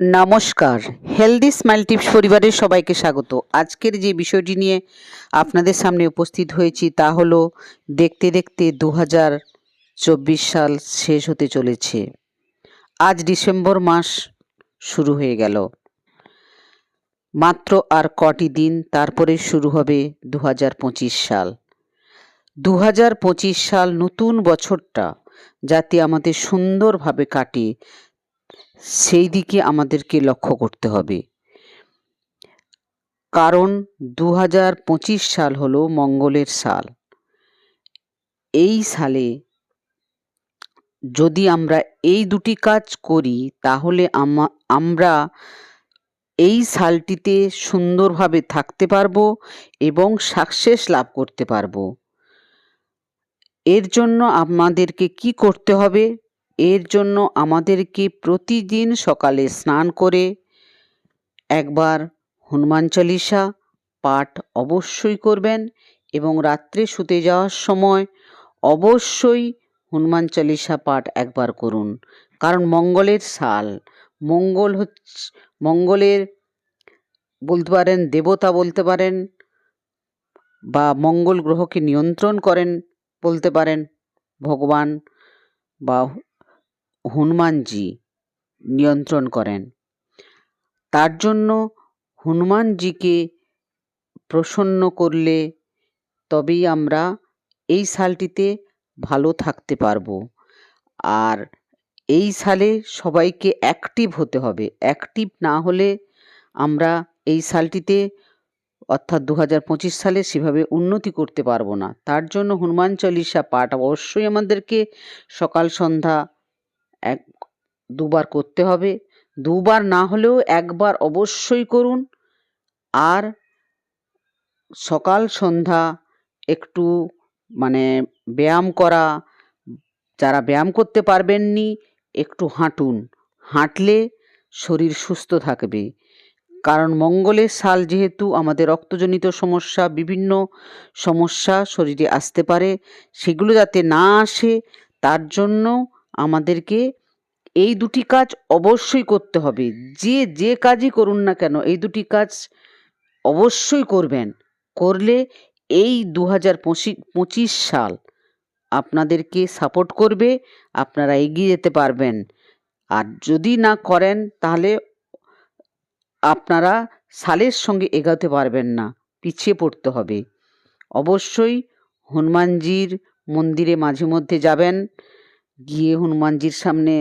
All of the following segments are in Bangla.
নমস্কার। হেলদি স্মাইল টিপস পরিবারের সবাইকে স্বাগত। আজকের যে বিষয়টি নিয়ে আপনাদের সামনে উপস্থিত হয়েছি তা হলো, দেখতে দেখতে দু হাজার চব্বিশ সাল শেষ হতে চলেছে। আজ ডিসেম্বর মাস শুরু হয়ে গেল। মাত্র আর কটি দিন তারপরে শুরু হবে দু হাজার পঁচিশ সাল। দু হাজার পঁচিশ সাল নতুন বছরটা যাতে আমাদের সুন্দরভাবে কাটে সেই দিকে আমাদেরকে লক্ষ্য করতে হবে। কারণ দু হাজার পঁচিশ সাল হলো মঙ্গলের সাল। এই সালে যদি আমরা এই দুটি কাজ করি, তাহলে আমরা এই সালটিতে সুন্দরভাবে থাকতে পারব এবং সাকসেস লাভ করতে পারব। এর জন্য আমাদেরকে কি করতে হবে? এর জন্য আমাদেরকে প্রতিদিন সকালে স্নান করে একবার হনুমান চালিসা পাঠ অবশ্যই করবেন এবং রাত্রে শুতে যাওয়ার সময় অবশ্যই হনুমান চালিসা পাঠ একবার করুন। কারণ মঙ্গলের সাল, মঙ্গল হচ্ছে, মঙ্গলের বলতে পারেন, দেবতা বলতে পারেন বা মঙ্গল গ্রহকে নিয়ন্ত্রণ করেন বলতে পারেন ভগবান বা হনুমানজি নিয়ন্ত্রণ করেন। তার জন্য হনুমানজিকে প্রসন্ন করলে তবেই আমরা এই সালটিতে ভালো থাকতে পারব। আর এই সালে সবাইকে অ্যাক্টিভ হতে হবে। অ্যাক্টিভ না হলে আমরা এই সালটিতে অর্থাৎ দু হাজার পঁচিশ সালে সেভাবে উন্নতি করতে পারব না। তার জন্য হনুমান চল্লিশা পাঠ অবশ্যই আমাদেরকে সকাল সন্ধ্যা এক, দুবার করতে হবে। দুবার না হলেও একবার অবশ্যই করুন। আর সকাল, সন্ধ্যা একটু মানে ব্যায়াম করা, যারা ব্যায়াম করতে পারবেননি একটু হাঁটুন। হাঁটলে শরীর সুস্থ থাকবে। কারণ মঙ্গলের সাল যেহেতু আমাদের রক্তজনিত সমস্যা, বিভিন্ন সমস্যা শরীরে আসতে পারে, সেগুলো যাতে না আসে, তার জন্য আমাদেরকে এই দুটি কাজ অবশ্যই করতে হবে। যে যে কাজই করুন না কেন, এই দুটি কাজ অবশ্যই করবেন। করলে এই দু হাজার পঁচিশ সাল আপনাদেরকে সাপোর্ট করবে, আপনারা এগিয়ে যেতে পারবেন। আর যদি না করেন, তাহলে আপনারা সালের সঙ্গে এগাতে পারবেন না, পিছিয়ে পড়তে হবে। অবশ্যই হনুমানজির মন্দিরে মাঝে মধ্যে যাবেন। গিয়ে হনুমানজির সামনে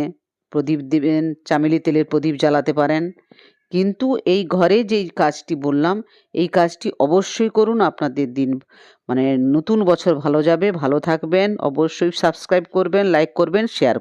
প্রদীপ দেবেন, চামেলি তেলের প্রদীপ জ্বালাতে পারেন। কিন্তু এই ঘরে যেই কাজটি বললাম, এই কাজটি অবশ্যই করুন আপনাদের দিন। মানে নতুন বছর ভালো যাবে, ভালো থাকবেন, অবশ্যই সাবস্ক্রাইব করবেন, লাইক করবেন, শেয়ার